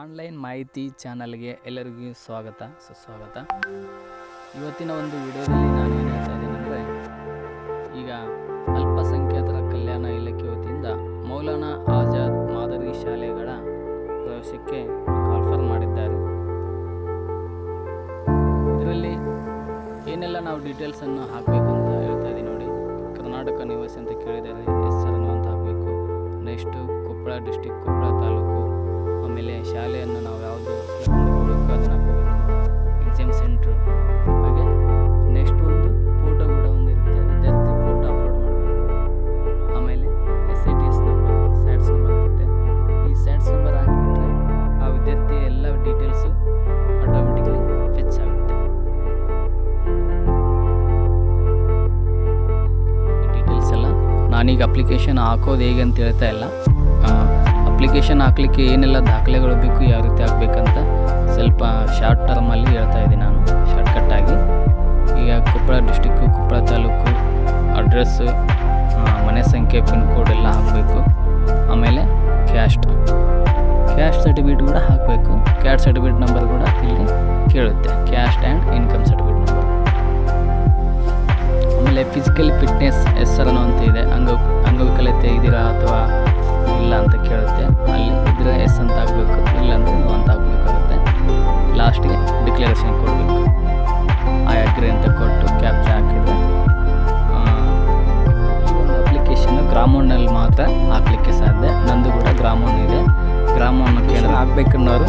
Online ಮಾಹಿತಿ ಚಾನಲ್ಗೆ ಎಲ್ಲರಿಗೂ ಸ್ವಾಗತ. ಸುಸ್ವಾಗತ. ಇವತ್ತಿನ ಒಂದು ವಿಡಿಯೋದಲ್ಲಿ ನಾನು ಏನು ಹೇಳ್ತಾ ಇದ್ದೀನಿ ಅಂದರೆ, ಈಗ ಅಲ್ಪಸಂಖ್ಯಾತರ ಕಲ್ಯಾಣ ಇಲಾಖೆ ವತಿಯಿಂದ ಮೌಲಾನಾ ಆಜಾದ್ ಮಾದರಿ ಶಾಲೆಗಳ ಪ್ರವೇಶಕ್ಕೆ ಆಫರ್ ಮಾಡಿದ್ದಾರೆ. ಇದರಲ್ಲಿ ಏನೆಲ್ಲ ನಾವು ಡೀಟೇಲ್ಸನ್ನು ಹಾಕಬೇಕು ಅಂತ ಹೇಳ್ತಾ ಇದ್ದೀನಿ ನೋಡಿ. ಕರ್ನಾಟಕ ನಿವಾಸಿ ಅಂತ ಕೇಳಿದರೆ ಹೆಸರನ್ನು ಸರ್ ಅಂತ ಹಾಕಬೇಕು. ನೆಕ್ಸ್ಟು ಕೊಪ್ಪಳ ಡಿಸ್ಟಿಕ್ ಕೊಪ್ಪಳ ತಾಲೂಕು ಆಮೇಲೆ ಶಾಲೆಯನ್ನು ನಾವು ಯಾವುದು ಮಾಡ್ಕೋಬೇಕು ಅದನ್ನು ಎಕ್ಸಾಮ್ ಸೆಂಟ್ರು ಹಾಗೆ ನೆಕ್ಸ್ಟ್ ಒಂದು ಫೋಟೋ ಕೂಡ ಒಂದು ಇರುತ್ತೆ ವಿದ್ಯಾರ್ಥಿ ಫೋಟೋ ಅಪ್ಲೋಡ್ ಮಾಡಬೇಕು. ಆಮೇಲೆ S I T S number SATS number ಇರುತ್ತೆ. ಈ ಸ್ಯಾಟ್ಸ್ ನಂಬರ್ ಹಾಕಿಬಿಟ್ರೆ ಆ ವಿದ್ಯಾರ್ಥಿ ಎಲ್ಲ ಡೀಟೇಲ್ಸು ಆಟೋಮೆಟಿಕ್ಲಿ ಫೆಚ್ ಆಗುತ್ತೆ. ಡೀಟೇಲ್ಸ್ ಎಲ್ಲ ನಾನೀಗ ಅಪ್ಲಿಕೇಶನ್ ಹಾಕೋದು ಹೇಗೆ ಅಂತ ಹೇಳ್ತಾ ಇಲ್ಲ. ಅಪ್ಲಿಕೇಶನ್ ಹಾಕ್ಲಿಕ್ಕೆ ಏನೆಲ್ಲ ದಾಖಲೆಗಳು ಬೇಕು, ಯಾವ ರೀತಿ ಹಾಕ್ಬೇಕಂತ ಸ್ವಲ್ಪ ಶಾರ್ಟ್ ಟರ್ಮಲ್ಲಿ ಹೇಳ್ತಾ ಇದ್ದೀನಿ ನಾನು ಶಾರ್ಟ್ಕಟ್ಟಾಗಿ ಈಗ ಕೊಪ್ಪಳ ಡಿಸ್ಟಿಕ್ಕು ಕೊಪ್ಪಳ ತಾಲೂಕು ಅಡ್ರೆಸ್ಸು ಮನೆ ಸಂಖ್ಯೆ ಪಿನ್ ಕೋಡ್ ಎಲ್ಲ ಹಾಕಬೇಕು. ಆಮೇಲೆ ಕ್ಯಾಸ್ಟ್ ಕ್ಯಾಸ್ಟ್ ಸರ್ಟಿಫಿಕೇಟ್ ಕೂಡ ಹಾಕಬೇಕು. ಕ್ಯಾಸ್ಟ್ ಸರ್ಟಿಫಿಕೇಟ್ ನಂಬರ್ ಕೂಡ ಇಲ್ಲಿ ಕೇಳುತ್ತೆ. Caste and income certificate number ಆಮೇಲೆ ಫಿಸಿಕಲ್ ಫಿಟ್ನೆಸ್ ಹೆಸರನ್ನು ಅಂತ ಇದೆ ಅಂಗ, ಅಂಗವಿಕಲತೆ ಇದ್ದೀರಾ ಅಥವಾ ಮಾತ್ರ ಹಾಕ್ಲಿಕ್ಕೆ ಸಾಧ್ಯ. ನಂದು ಕೂಡ ಗ್ರಾಮವನ್ನು ಇದೆ. ಗ್ರಾಮವನ್ನು ಕೇಳಿದ್ರೆ ಹಾಕ್ಬೇಕನ್ನೋರು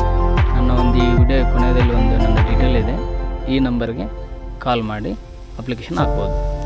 ನನ್ನ ಒಂದು ಈ ವಿಡಿಯೋ ಕೊನೆಯಲ್ಲಿ ಒಂದು ನನ್ನ ಡೀಟೇಲ್ ಇದೆ. ಈ ನಂಬರ್ಗೆ ಕಾಲ್ ಮಾಡಿ ಅಪ್ಲಿಕೇಶನ್ ಹಾಕ್ಬೋದು.